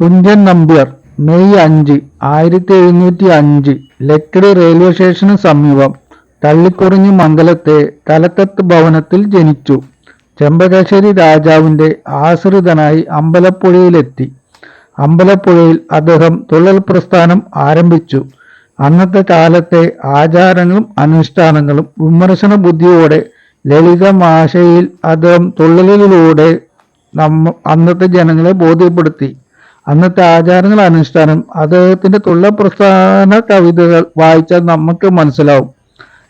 Thunchan Nambiar May അഞ്ച് ആയിരത്തി എഴുന്നൂറ്റി അഞ്ച് ലക്കിടി റെയിൽവേ സ്റ്റേഷന് സമീപം തള്ളിക്കുറിഞ്ഞി മംഗലത്തെ തലക്കത്ത് ഭവനത്തിൽ ജനിച്ചു. ചെമ്പകശ്ശേരി രാജാവിന്റെ ആശ്രിതനായി അമ്പലപ്പുഴയിലെത്തി. അമ്പലപ്പുഴയിൽ അദ്ദേഹം തൊഴിൽ പ്രസ്ഥാനം ആരംഭിച്ചു. അന്നത്തെ കാലത്തെ ആചാരങ്ങളും അനുഷ്ഠാനങ്ങളും വിമർശന ബുദ്ധിയോടെ ലളിതമാശയിൽ അദ്ദേഹം തുള്ളലിലൂടെ നമ്മ അന്നത്തെ ജനങ്ങളെ ബോധ്യപ്പെടുത്തി. അന്നത്തെ ആചാരങ്ങൾ അനുഷ്ഠാനം അദ്ദേഹത്തിന്റെ തുള്ള പ്രസ്ഥാന കവിതകൾ വായിച്ചാൽ നമുക്ക് മനസ്സിലാവും.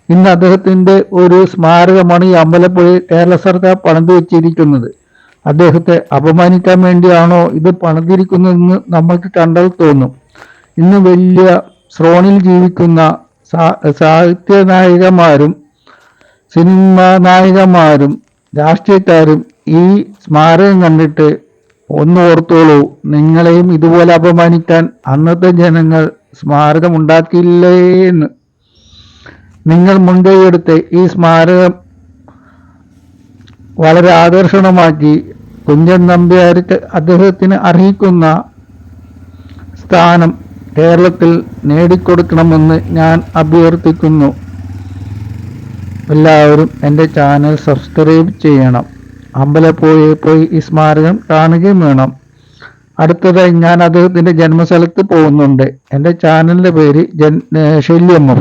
ഇന്ന് അദ്ദേഹത്തിന്റെ ഒരു സ്മാരകമാണ് ഈ അമ്പലപ്പുഴയിൽ കേരള സർക്കാർ പണിതു വെച്ചിരിക്കുന്നത്. അദ്ദേഹത്തെ അപമാനിക്കാൻ വേണ്ടിയാണോ ഇത് പണിതിരിക്കുന്നതെന്ന് നമ്മൾക്ക് കണ്ടാൽ തോന്നും. ഇന്ന് വലിയ ശ്രോണിൽ ജീവിക്കുന്ന സാഹിത്യ നായികമാരും സിനിമ നായികമാരും രാഷ്ട്രീയക്കാരും ഈ സ്മാരകം കണ്ടിട്ട് ഒന്ന് ഓർത്തോളൂ നിങ്ങളെയും ഇതുപോലെ അപമാനിക്കാൻ അന്നത്തെ ജനങ്ങൾ സ്മാരകം ഉണ്ടാക്കിയില്ലേ എന്ന് നിങ്ങൾ മുൻകൈയെടുത്ത് ഈ സ്മാരകം വളരെ ആകർഷണമാക്കി. കുഞ്ഞൻ നമ്പ്യാർക്ക് അദ്ദേഹത്തിന് അർഹിക്കുന്ന സ്ഥാനം കേരളത്തിൽ നേടിക്കൊടുക്കണമെന്ന് ഞാൻ അഭ്യർത്ഥിക്കുന്നു. എല്ലാവരും എന്റെ ചാനൽ സബ്സ്ക്രൈബ് ചെയ്യണം. അമ്പലപ്പുഴയിൽ പോയി ഈ സ്മാരകം കാണുകയും വേണം. അടുത്തതായി ഞാൻ അദ്ദേഹത്തിന്റെ ജന്മസ്ഥലത്ത് പോകുന്നുണ്ട്. എന്റെ ചാനലിന്റെ പേര് ജൻ ഷെല്യമ്മ